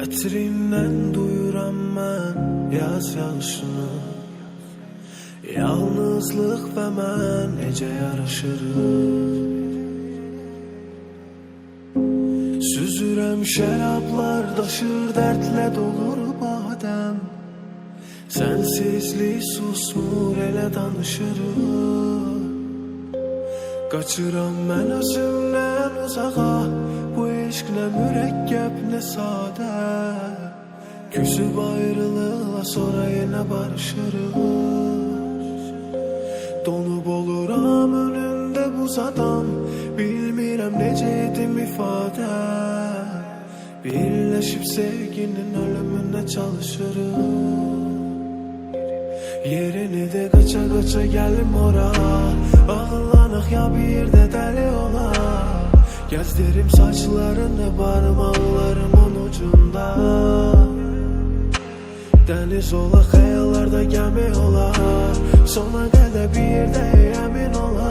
Ətrindən duyuram mən yaz yağışını. Yalnızlıq və mən necə yaraşırıq Süzürəm şərablar daşır dərdlə dolur badəm Sensizlik susmur elə danışırıq Qaçıram mən özümdən uzağa Nə mürəkkəb nə sadə Küsüb ayrılıqla sonra yenə barışırıq Donub oluram önündə buz adam Bilmirəm necə edim ifadə Birləşib sevginin ölümünə çalışırıq Yerini de qaça qaça gəlim ora Ağlanıq ya bir də dəli ola Gəzdirim saçlarını barmaqlarımın ucunda. Dəniz ola, xəyallarda gəmi ola. Sona qədər bir də əmin ola